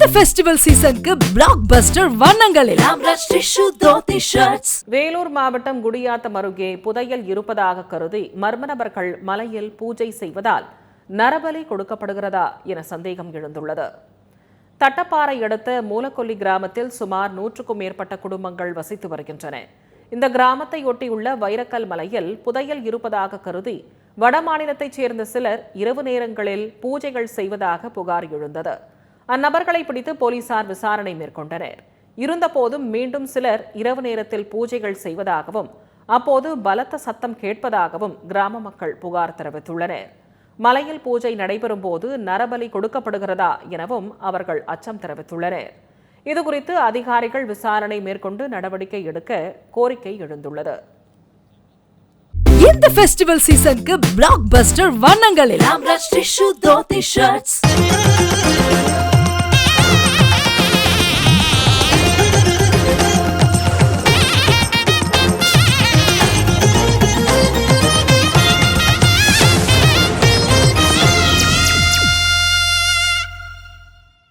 இந்த ஃபெஸ்டிவல் சீசனுக்கு பிளாக் பஸ்டர் வண்ணங்களில் வேலூர் மாவட்டம் குடியாத்தம் அருகே புதையல் இருப்பதாக கருதி மர்ம நபர்கள் மலையில் பூஜை செய்வதால் நரபலி கொடுக்கப்படுகிறதா என சந்தேகம் எழுந்துள்ளது. தட்டப்பாறை அடுத்த மூலக்கொல்லி கிராமத்தில் சுமார் நூற்றுக்கும் மேற்பட்ட குடும்பங்கள் வசித்து வருகின்றன. இந்த கிராமத்தை ஒட்டியுள்ள வைரக்கல் மலையில் புதையல் இருப்பதாக கருதி வடமாநிலத்தைச் சேர்ந்த சிலர் இரவு நேரங்களில் பூஜைகள் செய்வதாக புகார் எழுந்தது. அந்நபர்களை பிடித்து போலீசார் விசாரணை மேற்கொண்டனர். இருந்தபோதும் மீண்டும் சிலர் இரவு நேரத்தில் பூஜைகள் செய்வதாகவும் அப்போது பலத்த சத்தம் கேட்பதாகவும் கிராம மக்கள் புகார் தெரிவித்துள்ளனர். மலையில் பூஜை நடைபெறும் போது நரபலி கொடுக்கப்படுகிறதா எனவும் அவர்கள் அச்சம் தெரிவித்துள்ளனர். இதுகுறித்து அதிகாரிகள் விசாரணை மேற்கொண்டு நடவடிக்கை எடுக்க கோரிக்கை எழுந்துள்ளது. இந்த ஃபெஸ்டிவல் சீசனுக்கு பிளாக் பஸ்டர் தோத்தி ஷர்ட்ஸ்